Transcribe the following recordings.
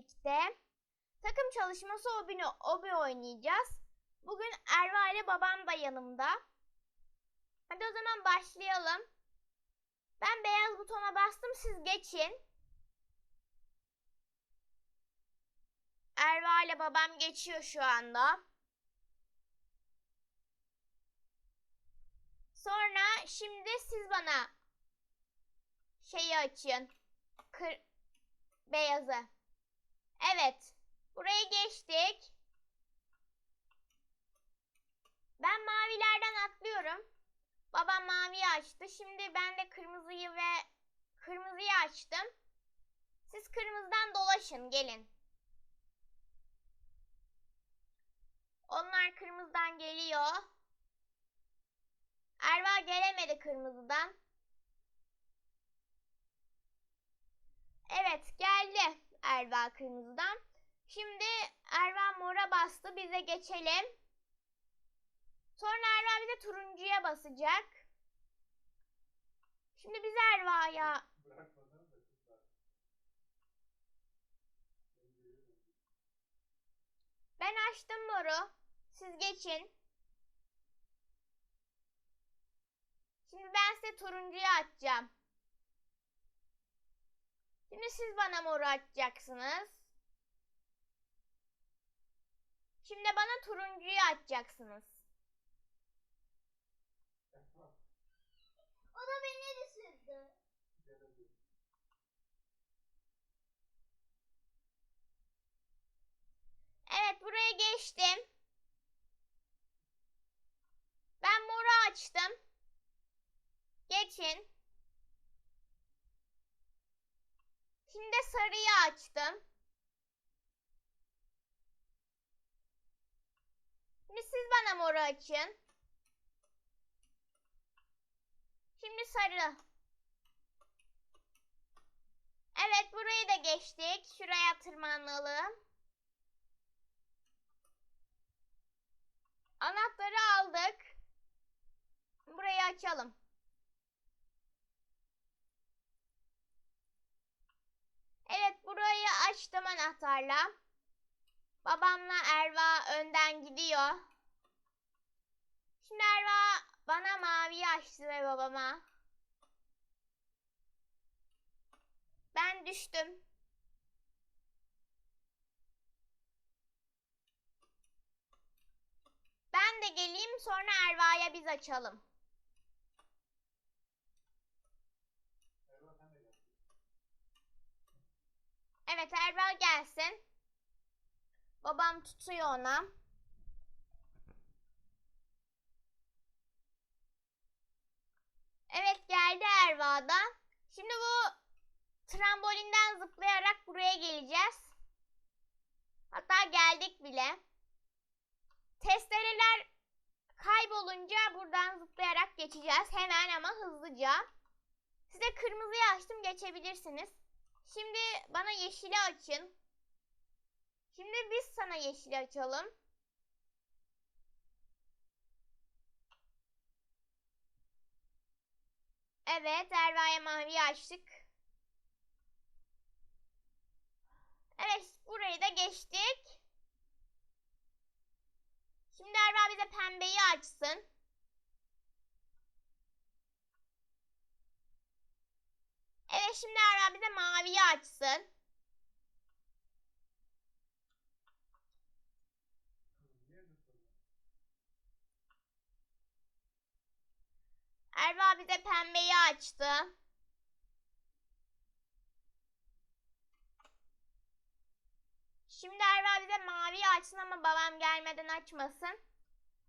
birlikte takım çalışması obi, obi oynayacağız. Bugün Erva ile babam da yanımda. Hadi o zaman başlayalım. Ben beyaz butona bastım siz geçin. Erva ile babam geçiyor şu anda. Sonra şimdi siz bana şeyi açın. Kır beyazı. Evet. Burayı geçtik. Ben mavilerden atlıyorum. Babam maviyi açtı. Şimdi ben de kırmızıyı ve kırmızıyı açtım. Siz kırmızıdan dolaşın. Gelin. Onlar kırmızıdan geliyor. Erva gelemedi kırmızıdan. Evet geldi Erva kırmızıdan. Şimdi Erva mora bastı. Bize geçelim. Sonra Erva bize turuncuya basacak. Şimdi biz Erva'ya ben açtım moru. Siz geçin. Şimdi ben size turuncuyu açacağım. Şimdi siz bana moru açacaksınız. Şimdi bana turuncuyu açacaksınız. O da beni düşürdü. Evet buraya geçtim. Ben moru açtım. Geçin. Şimdi sarıyı açtım. Şimdi siz bana moru açın. Şimdi sarı. Evet burayı da geçtik. Şuraya tırmanalım. Anahtarı aldık. Burayı açalım. Evet burayı açtım anahtarla. Babamla Erva önden gidiyor. Şimdi Erva bana maviyi açtı ve babama. Ben düştüm. Ben de geleyim sonra Erva'ya biz açalım. Erva sen de gel. Evet Erva gelsin. Babam tutuyor ona. Evet geldi Erva da. Şimdi bu trambolinden zıplayarak buraya geleceğiz. Hatta geldik bile. Testereler kaybolunca buradan zıplayarak geçeceğiz. Hemen ama hızlıca. Size kırmızıyı açtım geçebilirsiniz. Şimdi bana yeşili açın. Şimdi biz sana yeşili açalım. Evet, Erva'ya mavi açtık. Evet, burayı da geçtik. Şimdi Erva bize pembeyi açsın. Evet, şimdi Erva bize maviyi açsın. Erva bize pembeyi açtı. Şimdi Erva bize maviyi açsın ama babam gelmeden açmasın.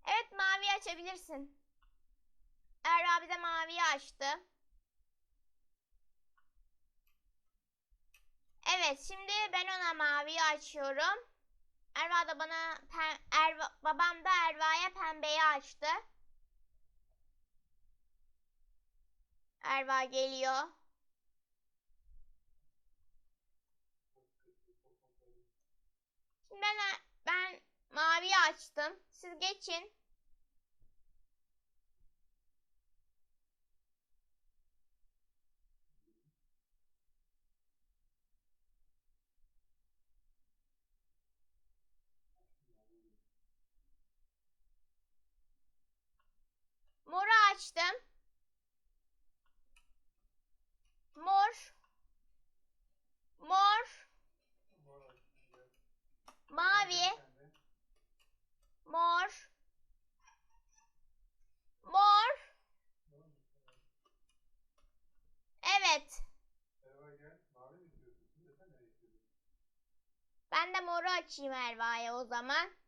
Evet mavi açabilirsin. Erva bize maviyi açtı. Evet şimdi ben ona maviyi açıyorum. Erva da bana pem- Erva, babam da Erva'ya pembeyi açtı. Erva geliyor. Şimdi ben, ben maviyi açtım. Siz geçin. Açtım. Mor. Mor. Mavi. Mor. Mor. Evet. Ben de moru açayım Erva'ya o zaman.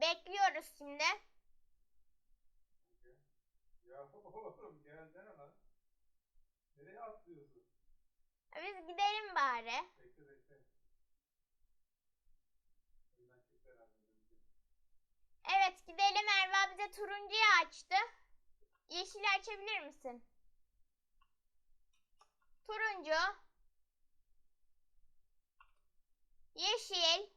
Bekliyoruz şimdi. Ya oğlum gelsene lan. Nereye atlıyorsun? Biz gidelim bari. Bekle bekle. Evet gidelim Erva bize turuncuyu açtı. Yeşili açabilir misin? Turuncu. Yeşil.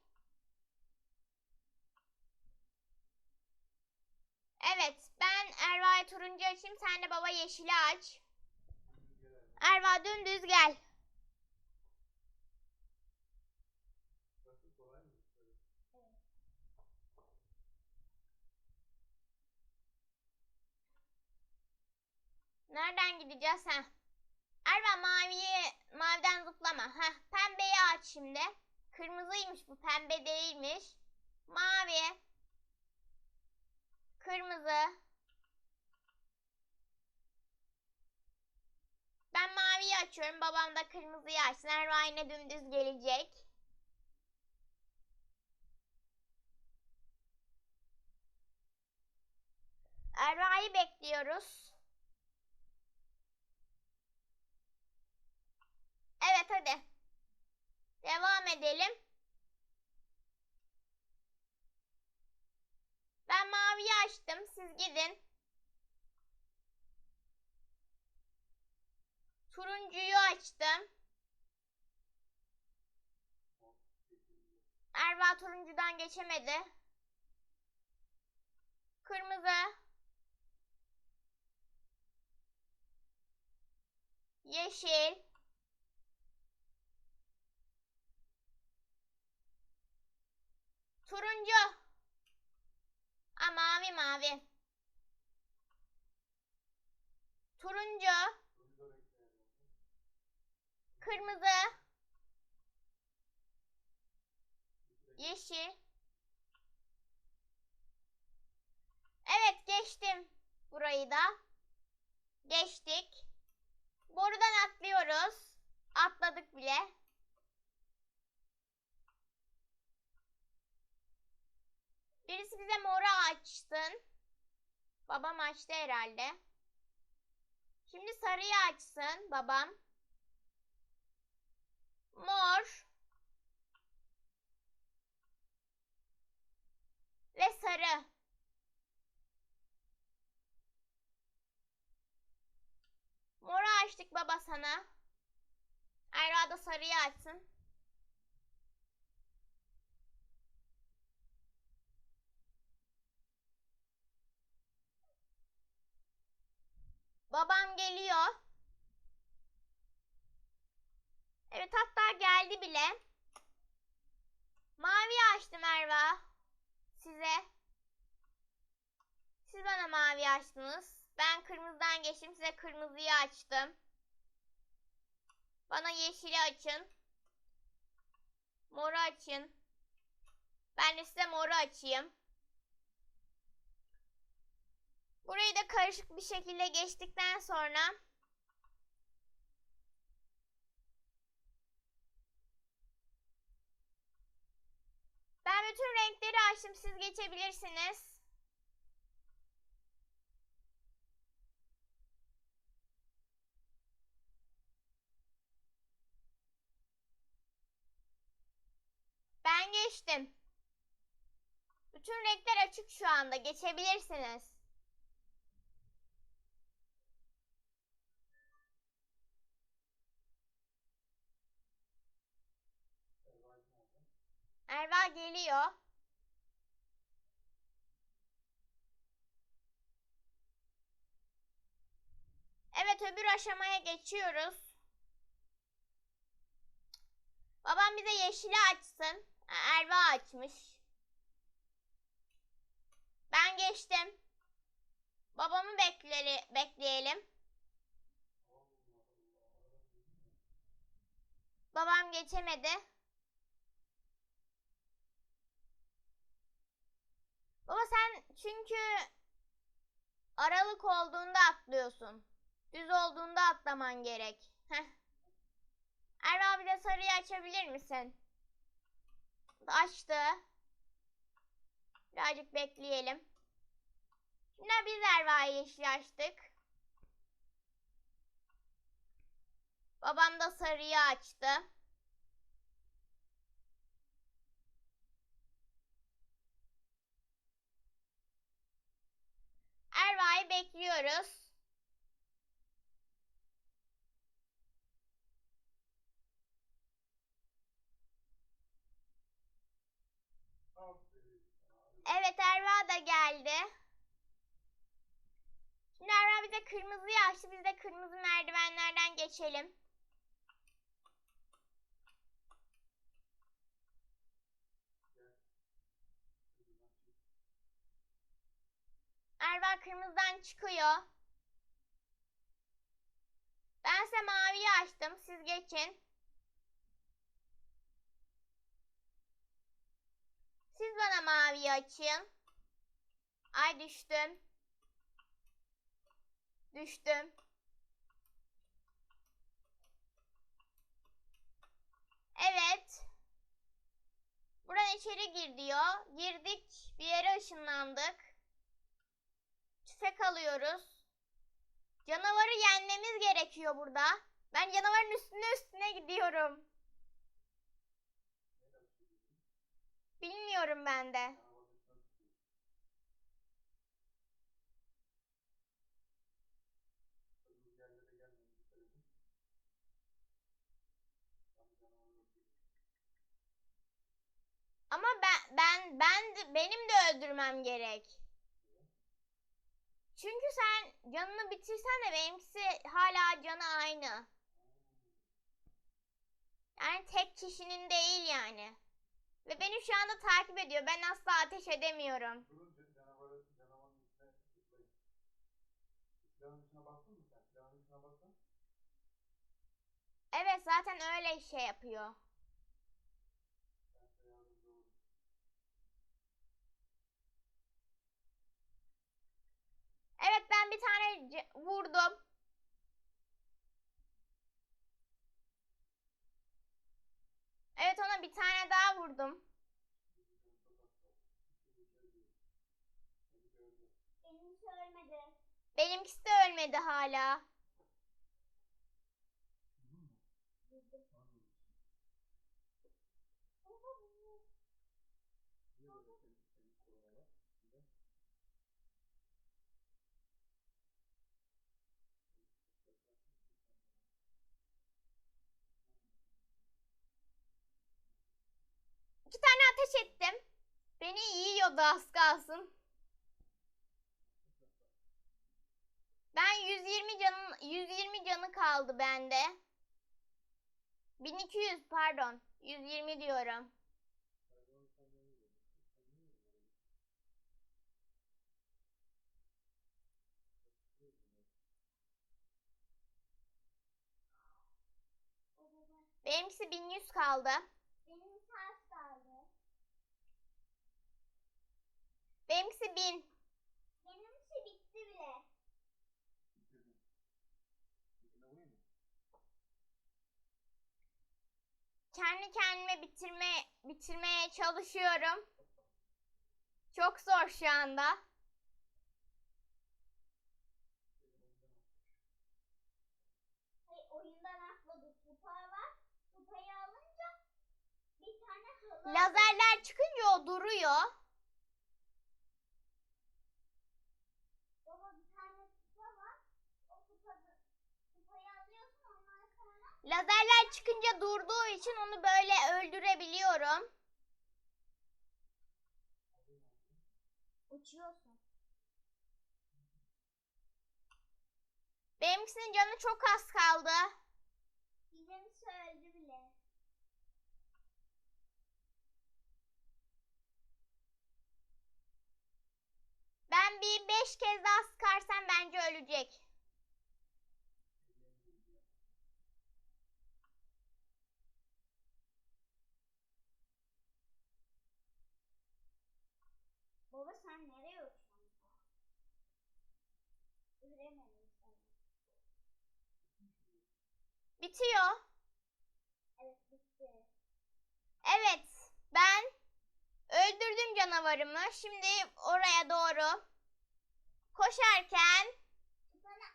Evet ben Erva'ya turuncu açayım sen de baba yeşili aç. Erva. Dümdüz gel. Nereden gideceğiz ha? Erva maviyi maviden zıplama. Ha pembeyi aç şimdi. Kırmızıymış bu pembe değilmiş. Mavi. Kırmızı. Ben maviyi açıyorum. Babam da kırmızıyı açsın. Yine dümdüz gelecek. Erva'yı bekliyoruz. Evet hadi. Devam edelim. Ben maviyi açtım. Siz gidin. Turuncuyu açtım. Erva turuncudan geçemedi. Kırmızı. Yeşil. Turuncu. Aa, mavi mavi. Turuncu. Bunu da bekle Erva. Kırmızı. Yeşil. Evet geçtim burayı da. Geçtik. Borudan atlıyoruz. Atladık bile. Birisi bize moru açsın. Babam açtı herhalde. Şimdi sarıyı açsın babam. Mor. ve sarı. Moru açtık baba sana. Erva da sarıyı açsın. Babam geliyor. Evet hatta bile. Mavi açtım Erva size. Siz bana mavi açtınız. Ben kırmızıdan geçtim. Size kırmızıyı açtım. Bana yeşili açın. Moru açın. Ben de size moru açayım. Burayı da karışık bir şekilde geçtikten sonra Ben bütün renkleri açtım. Siz geçebilirsiniz. Ben geçtim. Bütün renkler açık şu anda. Geçebilirsiniz. Erva geliyor. Evet öbür aşamaya geçiyoruz. Babam bize yeşili açsın. Erva açmış. Ben geçtim. Babamı bekleli, bekleyelim. Babam geçemedi. Çünkü aralık olduğunda atlıyorsun. Düz olduğunda atlaman gerek. Heh. Erva bir de sarıyı açabilir misin? Açtı. Birazcık bekleyelim. Şimdi biz Erva'yı yeşil açtık. Babam da sarıyı açtı. Erva'yı bekliyoruz. Evet Erva da geldi. Şimdi Erva bize kırmızıyı açtı. Biz de kırmızı merdivenlerden geçelim. Erva kırmızıdan çıkıyor. Ben size maviyi açtım. Siz geçin. Siz bana maviyi açın. Ay düştüm. Düştüm. Evet. Buradan içeri gir diyor. Girdik. Bir yere ışınlandık. Tüfek alıyoruz. Canavarı yenmemiz gerekiyor burada. Ben canavarın üstüne üstüne gidiyorum. Bilmiyorum ben de. Ama ben ben ben benim de öldürmem gerek. Çünkü sen canını bitirsen de benimkisi hala canı aynı. Yani tek kişinin değil yani. Ve beni şu anda takip ediyor. Ben asla ateş edemiyorum. Durun ca- canavarı, canavarın üstüne tıklayın. Silahın içine baktın mı sen? Silahın içine baktın. Evet zaten öyle şey yapıyor. Ben size yardımcı olurum. Evet ben bir tane vurdum. Evet ona bir tane daha vurdum. Benim hiç ölmedi. Benimkisi de ölmedi hala. Ateş ettim. Beni yiyordu az kalsın. Ben 120 canın 120 canı kaldı bende. 1200 pardon. 120 diyorum. Benimkisi 1100 kaldı. Benim saat kaldı. Benimkisi 1000. Benimki bitti bile. Kendi kendime bitirme bitirmeye çalışıyorum. Çok zor şu anda. Hayır, oyundan atladık. Kupa var. Kupayı alınca bir tane halı Lazerler çıkınca o duruyor. Baba bir tane kupa var. O kupada kupayı alıyorsun ondan sonra Lazerler çıkınca durduğu için onu böyle öldürebiliyorum. uçuyorsun. Benimkisinin canı çok az kaldı. Bizimkisi öldü bile. Ben bir beş kez daha sıkarsam bence ölecek. Baba sen nereye uçuyorsun? Göremedim seni. Bitiyor. Evet bitti. Evet, ben öldürdüm canavarımı. Şimdi oraya doğru koşarken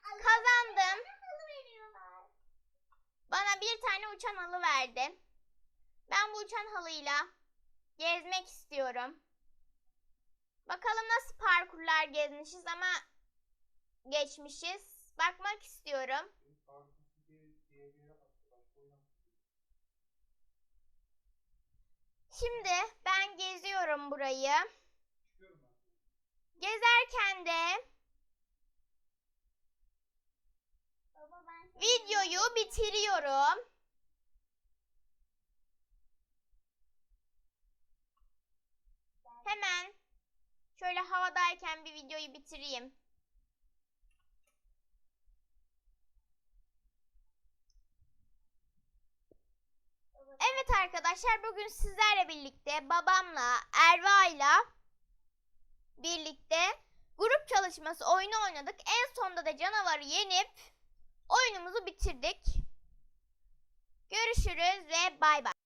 kazandım. Bana bir tane uçan halı verdi. Ben bu uçan halıyla gezmek istiyorum. Bakalım nasıl parkurlar gezmişiz ama geçmişiz. Bakmak istiyorum. Şimdi ben geziyorum burayı. Gezerken de Baba ben seni videoyu bitiriyorum. Hemen şöyle havadayken bir videoyu bitireyim. Evet arkadaşlar bugün sizlerle birlikte babamla Erva'yla birlikte grup çalışması oyunu oynadık. En sonunda da canavarı yenip oyunumuzu bitirdik. Görüşürüz ve bay bay.